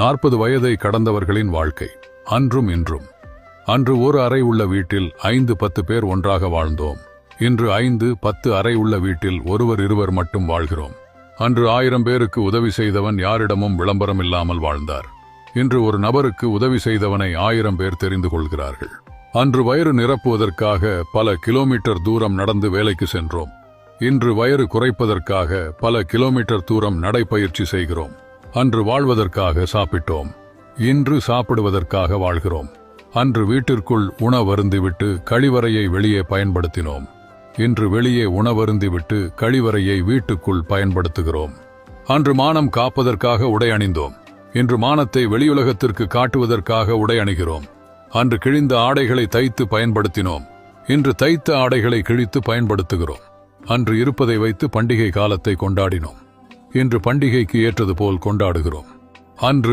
நாற்பது வயதை கடந்தவர்களின் வாழ்க்கை. அன்றும் இன்றும். அன்று ஒரு அறை உள்ள வீட்டில் ஐந்து பத்து பேர் ஒன்றாக வாழ்ந்தோம். இன்று ஐந்து பத்து அறை உள்ள வீட்டில் ஒருவர் இருவர் மட்டும் வாழ்கிறோம். அன்று ஆயிரம் பேருக்கு உதவி செய்தவன் யாரிடமும் விளம்பரம் இல்லாமல் வாழ்ந்தார். இன்று ஒரு நபருக்கு உதவி செய்தவனை ஆயிரம் பேர் தெரிந்து கொள்கிறார்கள். அன்று வயிறு நிரப்புவதற்காக பல கிலோமீட்டர் தூரம் நடந்து வேலைக்கு சென்றோம். இன்று வயிறு குறைப்பதற்காக பல கிலோமீட்டர் தூரம் நடைப்பயிற்சி செய்கிறோம். அன்று வாழ்வதற்காக சாப்பிட்டோம். இன்று சாப்பிடுவதற்காக வாழ்கிறோம். அன்று வீட்டிற்குள் உணவருந்திவிட்டு கழிவறையை வெளியே பயன்படுத்தினோம். இன்று வெளியே உணவருந்திவிட்டு கழிவறையை வீட்டுக்குள் பயன்படுத்துகிறோம். அன்று மானம் காப்பதற்காக உடை அணிந்தோம். இன்று மானத்தை வெளியுலகத்திற்கு காட்டுவதற்காக உடை அணிகிறோம். அன்று கிழிந்த ஆடைகளை தைத்து பயன்படுத்தினோம். இன்று தைத்த ஆடைகளை கிழித்து பயன்படுத்துகிறோம். அன்று இருப்பதை வைத்து பண்டிகை காலத்தை கொண்டாடினோம். இன்று பண்டிகைக்கு ஏற்றது போல் கொண்டாடுகிறோம். அன்று